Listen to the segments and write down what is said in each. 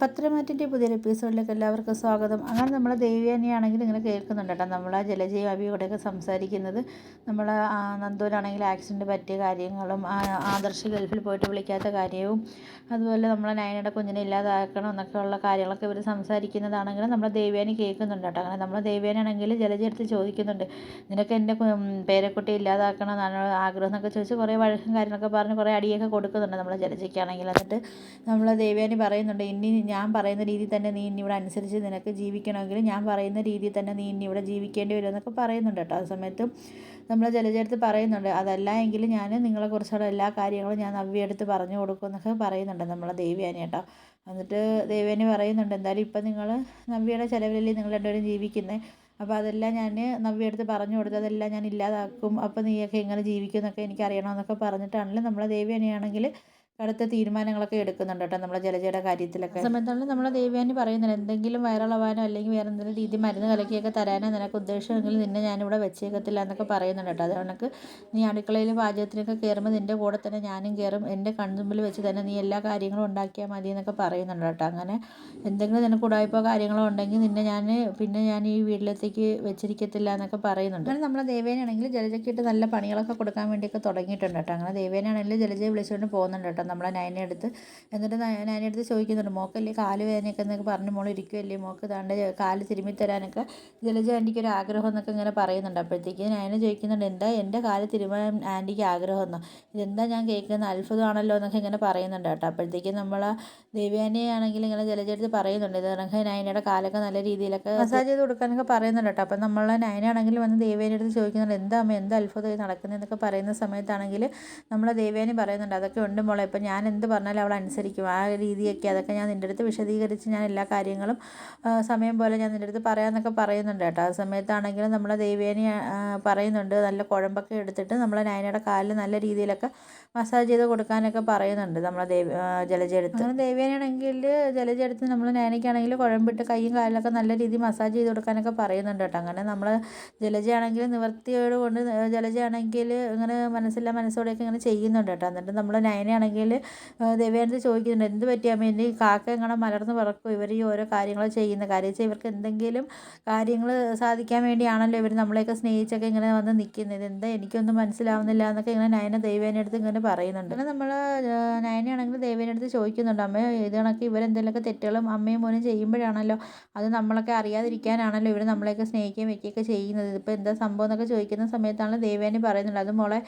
പത്രമാറ്റിന്റെ പുതിയൊരു എപ്പിസോഡിലേക്ക് എല്ലാവർക്കും സ്വാഗതം. അങ്ങനെ നമ്മൾ ദേവിയാനിയാണെങ്കിൽ ഇങ്ങനെ കേൾക്കുന്നുണ്ട് കേട്ടോ. നമ്മൾ ആ ജലജയും സംസാരിക്കുന്നത് നമ്മൾ നന്ദൂരാണെങ്കിൽ ആക്സിഡന്റ് പറ്റിയ കാര്യങ്ങളും ആദർശ ഗൾഫിൽ പോയിട്ട് വിളിക്കാത്ത കാര്യവും അതുപോലെ നമ്മളെ നയനയുടെ കുഞ്ഞിനെ ഇല്ലാതാക്കണം എന്നൊക്കെ ഉള്ള കാര്യങ്ങളൊക്കെ ഇവർ സംസാരിക്കുന്നതാണെങ്കിൽ നമ്മൾ ദേവിയാനി കേൾക്കുന്നുണ്ട് കേട്ടോ. അങ്ങനെ നമ്മൾ ദേവിയാനാണെങ്കിൽ ജലജ എടുത്ത് ചോദിക്കുന്നുണ്ട് നിനക്ക് എന്റെ പേരക്കുട്ടി ഇല്ലാതാക്കണം എന്നാണ് ആഗ്രഹം എന്നൊക്കെ ചോദിച്ച് കുറേ വഴക്കും കാര്യങ്ങളൊക്കെ പറഞ്ഞ് കുറേ അടിയൊക്കെ കൊടുക്കുന്നുണ്ട് നമ്മളെ ജലജയ്ക്കാണെങ്കിൽ എന്നിട്ട് നമ്മൾ ദേവിയാനി പറയുന്നുണ്ട് ഇനി ഞാൻ പറയുന്ന രീതിയിൽ തന്നെ നീ ഇനി ഇവിടെ അനുസരിച്ച് നിനക്ക് ജീവിക്കണമെങ്കിൽ ഞാൻ പറയുന്ന രീതിയിൽ തന്നെ നീ ഇനി ഇവിടെ ജീവിക്കേണ്ടി വരും എന്നൊക്കെ പറയുന്നുണ്ട് കേട്ടോ. ആ സമയത്ത് നമ്മൾ ജലജടുത്ത് പറയുന്നുണ്ട് അതല്ല എങ്കിൽ ഞാൻ നിങ്ങളെക്കുറിച്ചുള്ള എല്ലാ കാര്യങ്ങളും ഞാൻ നവ്യടുത്ത് പറഞ്ഞു കൊടുക്കും എന്നൊക്കെ പറയുന്നുണ്ട് നമ്മളെ ദേവ്യാനി കേട്ടോ. എന്നിട്ട് ദേവ്യാനി പറയുന്നുണ്ട് എന്തായാലും ഇപ്പം നിങ്ങൾ നവ്യയുടെ ചിലവിലല്ലേ നിങ്ങൾ രണ്ടുപേരും ജീവിക്കുന്നത് അപ്പോൾ അതെല്ലാം ഞാൻ നവ്യടുത്ത് പറഞ്ഞു കൊടുത്ത് അതെല്ലാം ഞാൻ ഇല്ലാതാക്കും. അപ്പോൾ നീയൊക്കെ എങ്ങനെ ജീവിക്കും എന്നൊക്കെ എനിക്ക് അറിയണമെന്നൊക്കെ പറഞ്ഞിട്ടാണെങ്കിലും നമ്മളെ ദേവ്യാനിയാണെങ്കിൽ കടുത്ത തീരുമാനങ്ങളൊക്കെ എടുക്കുന്നുണ്ട് കേട്ടോ നമ്മളെ ജലജയുടെ കാര്യത്തിലൊക്കെ. സമയത്താണ് നമ്മളെ ദേവ്യാനി പറയുന്നത് എന്തെങ്കിലും വയറളവാനോ അല്ലെങ്കിൽ വേറെ എന്തെങ്കിലും രീതി മരുന്ന് കലക്കിയൊക്കെ തരാനോ നിനക്ക് ഉദ്ദേശമെങ്കിൽ നിന്നെ ഞാനിവിടെ വെച്ചേക്കത്തില്ല എന്നൊക്കെ പറയുന്നുണ്ട് കേട്ടോ. അതുകൊണ്ട് നീ അടുക്കളയിൽ പാചകത്തിനൊക്കെ കയറുമ്പോൾ നിന്റെ കൂടെ തന്നെ ഞാനും കയറും എന്റെ കൺമുമ്പിൽ വെച്ച് തന്നെ നീ എല്ലാ കാര്യങ്ങളും ഉണ്ടാക്കിയാൽ മതി എന്നൊക്കെ പറയുന്നുണ്ട് കേട്ടോ. അങ്ങനെ എന്തെങ്കിലും നിനക്ക് ഉടായ്പോ കാര്യങ്ങളോ ഉണ്ടെങ്കിൽ നിന്നെ ഞാൻ പിന്നെ ഞാൻ ഈ വീട്ടിലത്തേക്ക് വെച്ചിരിക്കത്തില്ല എന്നൊക്കെ പറയുന്നുണ്ട്. അങ്ങനെ നമ്മളെ ദേവേനാണെങ്കിൽ ജലജയ്ക്കിട്ട് നല്ല പണികളൊക്കെ കൊടുക്കാൻ വേണ്ടിയൊക്കെ തുടങ്ങിയിട്ടുണ്ട് കേട്ടോ. അങ്ങനെ ദേവേനാണെങ്കിൽ ജലജയെ വിളിച്ചുകൊണ്ട് പോകുന്നുണ്ട് കേട്ടോ. നമ്മളെ നയനെ എടുത്ത്. എന്നിട്ട് നയനെ എടുത്ത് ചോദിക്കുന്നുണ്ട് മോക്കല്ലേ കാൽ വേദനയൊക്കെ? എന്നൊക്കെ പറഞ്ഞ് മോൾ ഇരിക്കുമല്ലേ മോക്ക് താണ്ട് കാൽ തിരുമ്മി തരാനൊക്കെ ജലജ ആന്റിക്ക് ഒരു ആഗ്രഹം എന്നൊക്കെ ഇങ്ങനെ പറയുന്നുണ്ട്. അപ്പോഴത്തേക്ക് നയന ചോദിക്കുന്നുണ്ട് എന്താ എന്റെ കാൽ തിരുമ്മാൻ ആന്റിക്ക് ആഗ്രഹം എന്നോ? ഇതെന്താ ഞാൻ കേൾക്കുന്ന അത്ഭുതമാണല്ലോ എന്നൊക്കെ ഇങ്ങനെ പറയുന്നുണ്ട് കേട്ടോ. അപ്പോഴത്തേക്ക് നമ്മൾ ദേവ്യാനിയാണെങ്കിൽ ഇങ്ങനെ ജലജ എടുത്ത് പറയുന്നുണ്ട് ഇത് നയനയുടെ കാലൊക്കെ നല്ല രീതിയിലൊക്കെ മസാജ് ചെയ്ത് കൊടുക്കാനൊക്കെ പറയുന്നുണ്ട് കേട്ടോ. അപ്പം നമ്മളെ നയനാണെങ്കിൽ വന്ന് ദേവേനെ അടുത്ത് ചോദിക്കുന്നുണ്ട് എന്താ അമ്മ എന്ത് അത്ഭുതമായി നടക്കുന്നതെന്നൊക്കെ പറയുന്ന സമയത്താണെങ്കിൽ നമ്മളെ ദേവേനി പറയുന്നുണ്ട് അതൊക്കെ ഉണ്ട് മോളെ ഞാൻ എന്ത് പറഞ്ഞാലും അവൾ അനുസരിക്കും. ആ രീതിയൊക്കെ അതൊക്കെ ഞാൻ നിന്റെ അടുത്ത് വിശദീകരിച്ച് ഞാൻ എല്ലാ കാര്യങ്ങളും സമയം പോലെ ഞാൻ നിന്റെ അടുത്ത് പറയാമെന്നൊക്കെ പറയുന്നുണ്ട് കേട്ടോ. ആ സമയത്താണെങ്കിലും നമ്മളെ ദേവേനെ പറയുന്നുണ്ട്. നല്ല കുഴമ്പൊക്കെ എടുത്തിട്ട് നമ്മളെ നയനയുടെ കാലിൽ നല്ല രീതിയിലൊക്കെ മസാജ് ചെയ്ത് കൊടുക്കാനൊക്കെ പറയുന്നുണ്ട് നമ്മളെ ദേവി ജലജെടുത്ത് അങ്ങനെ ദേവേനാണെങ്കിൽ ജലജെടുത്ത് നമ്മൾ നയനയ്ക്കാണെങ്കിൽ കുഴമ്പിട്ട് കൈയും കാലിലൊക്കെ നല്ല രീതിയിൽ മസാജ് ചെയ്ത് കൊടുക്കാനൊക്കെ പറയുന്നുണ്ട് കേട്ടോ. അങ്ങനെ നമ്മൾ ജലജയാണെങ്കിൽ നിവൃത്തിയോട് കൊണ്ട് ജലജയാണെങ്കിൽ ഇങ്ങനെ മനസ്സില്ല മനസ്സോടെയൊക്കെ ഇങ്ങനെ ചെയ്യുന്നുണ്ട് കേട്ടോ. എന്നിട്ട് നമ്മൾ നയനയാണെങ്കിൽ ദേവേന്ദ്ര ചോദിക്കുന്നുണ്ട് എന്ത് പറ്റിയാൽ എന്റെ കാക്ക ഇങ്ങനെ മലർന്ന് പറക്കും ഇവർ ഈ ഓരോ കാര്യങ്ങൾ ചെയ്യുന്ന കാര്യം. വെച്ചാൽ ഇവർക്ക് എന്തെങ്കിലും കാര്യങ്ങൾ സാധിക്കാൻ വേണ്ടിയാണല്ലോ ഇവർ നമ്മളെയൊക്കെ സ്നേഹിച്ചൊക്കെ ഇങ്ങനെ വന്ന് നിൽക്കുന്നത് എന്താ എനിക്കൊന്നും മനസ്സിലാവുന്നില്ല എന്നൊക്കെ ഇങ്ങനെ നയന ദേവേന്റെ അടുത്ത് ഇങ്ങനെ പറയുന്നുണ്ട്. അങ്ങനെ നമ്മൾ നയനയാണെങ്കിൽ അടുത്ത് ചോദിക്കുന്നുണ്ട് അമ്മ ഇത് കണക്ക് ഇവരെന്തെങ്കിലുമൊക്കെ തെറ്റുകളും അമ്മയും മോനും ചെയ്യുമ്പോഴാണല്ലോ അത് നമ്മളൊക്കെ അറിയാതിരിക്കാനാണല്ലോ ഇവർ നമ്മളെയൊക്കെ സ്നേഹിക്കുകയും വെക്കുകയൊക്കെ ചെയ്യുന്നത്. ഇതിപ്പോൾ എന്താ സംഭവം എന്നൊക്കെ ചോദിക്കുന്ന സമയത്താണ് ദേവേനെ പറയുന്നുണ്ട്. അത് മോളെ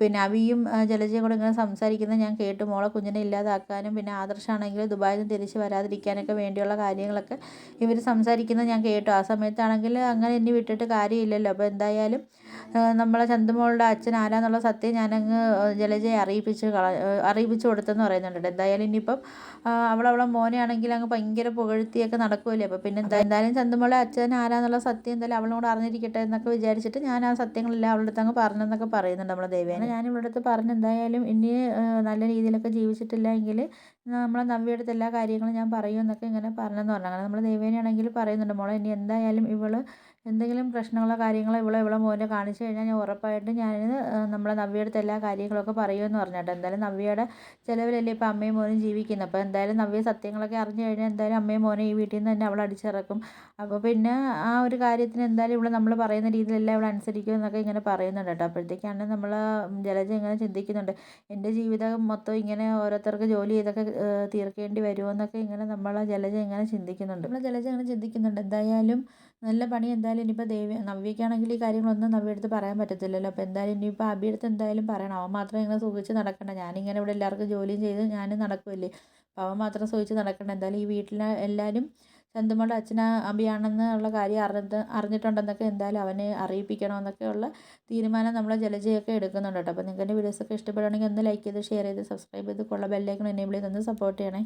പിന്നെ അവിയും ജലജയും കൂടെ ഇങ്ങനെ സംസാരിക്കുന്നത് ഞാൻ കേട്ടു. മോളെ കുഞ്ഞിനെ ഇല്ലാതാക്കാനും പിന്നെ ആദർശാണെങ്കിൽ ദുബായിൽ നിന്ന് തിരിച്ച് വരാതിരിക്കാനൊക്കെ വേണ്ടിയുള്ള കാര്യങ്ങളൊക്കെ ഇവർ സംസാരിക്കുന്നത് ഞാൻ കേട്ടു. ആ സമയത്താണെങ്കിൽ അങ്ങനെ എന്നെ വിട്ടിട്ട് കാര്യമില്ലല്ലോ. അപ്പോൾ എന്തായാലും നമ്മളെ ചന്തുമോളുടെ അച്ഛൻ ആരാന്നുള്ള സത്യം ഞാനങ്ങ് ജലജയെ അറിയിപ്പിച്ച് കള അറിയിപ്പിച്ച് കൊടുത്തെന്ന് പറയുന്നുണ്ട്. എന്തായാലും ഇനിയിപ്പം അവളവളെ മോനെയാണെങ്കിൽ അങ്ങ് ഭയങ്കര പുകഴ്ത്തിയൊക്കെ നടക്കുമല്ലേ അപ്പോൾ പിന്നെ എന്താ എന്തായാലും ചന്തുമോളെ അച്ഛൻ ആരാന്നുള്ള സത്യം എന്തായാലും അവളോട് അറിഞ്ഞിരിക്കട്ടെ എന്നൊക്കെ വിചാരിച്ചിട്ട് ഞാൻ ആ സത്യങ്ങളെല്ലാം അവളുടെ അടുത്ത് അങ്ങ് പറഞ്ഞെന്നൊക്കെ പറയുന്നുണ്ട് നമ്മളെ ദേവേനെ. ഞാൻ ഇവളുടെ അടുത്ത് പറഞ്ഞെന്തായാലും ഇനി നല്ല രീതിയിലൊക്കെ ജീവിച്ചിട്ടില്ല എങ്കിൽ നമ്മളെ നവ്യയുടെ എല്ലാ കാര്യങ്ങളും ഞാൻ പറയും എന്നൊക്കെ ഇങ്ങനെ പറഞ്ഞെന്ന് പറഞ്ഞു. അങ്ങനെ നമ്മൾ ദേവേനെയാണെങ്കിൽ പറയുന്നുണ്ട് മോളെ ഇനി എന്തായാലും ഇവൾ എന്തെങ്കിലും പ്രശ്നങ്ങളോ കാര്യങ്ങളോ ഇവളെ ഇവളെ മോനെ കാണിച്ചു കഴിഞ്ഞാൽ ഞാൻ ഉറപ്പായിട്ടും ഞാൻ നമ്മളെ നവ്യയുടെ എല്ലാ കാര്യങ്ങളൊക്കെ പറയുമെന്ന് പറഞ്ഞിട്ട് എന്തായാലും നവ്യയുടെ ചിലവിലല്ലേ ഇപ്പോൾ അമ്മയും മോനും ജീവിക്കുന്നത് അപ്പോൾ എന്തായാലും നവ്യ സത്യങ്ങളൊക്കെ അറിഞ്ഞു കഴിഞ്ഞാൽ എന്തായാലും അമ്മയും മോനെ ഈ വീട്ടിൽ നിന്ന് തന്നെ അവൾ അടിച്ചിറക്കും. അപ്പോൾ പിന്നെ ആ ഒരു കാര്യത്തിന് എന്തായാലും ഇവിടെ നമ്മൾ പറയുന്ന രീതിയിലെല്ലാം ഇവിടെ അനുസരിക്കും എന്നൊക്കെ ഇങ്ങനെ പറയുന്നുണ്ട് കേട്ടോ. അപ്പോഴത്തേക്കാണ് നമ്മൾ ജലജ ഇങ്ങനെ ചിന്തിക്കുന്നുണ്ട്. എന്റെ ജീവിതം മൊത്തം ഇങ്ങനെ ഓരോരുത്തർക്ക് ജോലി ചെയ്തൊക്കെ തീർക്കേണ്ടി വരുമോ എന്നൊക്കെ ഇങ്ങനെ നമ്മൾ ജലജ ഇങ്ങനെ ചിന്തിക്കുന്നുണ്ട്. നമ്മൾ ജലജ ഇങ്ങനെ ചിന്തിക്കുന്നുണ്ട്. എന്തായാലും നല്ല പണി എന്തായാലും ഇനിയിപ്പോൾ ദേവി നവ്യക്കാണെങ്കിൽ ഈ കാര്യങ്ങളൊന്നും നവ്യ അടുത്ത് പറയാൻ പറ്റത്തില്ലല്ലോ. അപ്പോൾ എന്തായാലും ഇനിയിപ്പോൾ അബി അടുത്ത് എന്തായാലും പറയണം. അവൻ മാത്രം ഇങ്ങനെ സുഖിച്ച് നടക്കണ്ട. ഞാനിങ്ങനെ ഇവിടെ എല്ലാവർക്കും ജോലിയും ചെയ്ത് ഞാനും നടക്കുമല്ലേ അപ്പോൾ അവൻ മാത്രം സുഖിച്ച് നടക്കണ്ട. എന്തായാലും ഈ വീട്ടിലെ എല്ലാവരും ചന്തുമോളുടെ അച്ഛൻ അബിയാണെന്നുള്ള കാര്യം അറിഞ്ഞിട്ട് അറിഞ്ഞിട്ടുണ്ടെന്നൊക്കെ എന്തായാലും അവനെ അറിയിപ്പിക്കണമെന്നൊക്കെയുള്ള തീരുമാനം നമ്മൾ ജലജയൊക്കെ എടുക്കുന്നുണ്ട് കേട്ടോ. അപ്പോൾ നിങ്ങൾക്ക് വീഡിയോസൊക്കെ ഇഷ്ടപ്പെടുകയാണെങ്കിൽ ഒന്ന് ലൈക്ക് ചെയ്ത് ഷെയർ ചെയ്ത് സബ്സ്ക്രൈബ് ചെയ്ത് കൊള്ള ബെല്ലൈക്കൺ എനേബിൾ ചെയ്ത് ഒന്ന് സപ്പോർട്ട് ചെയ്യണേ.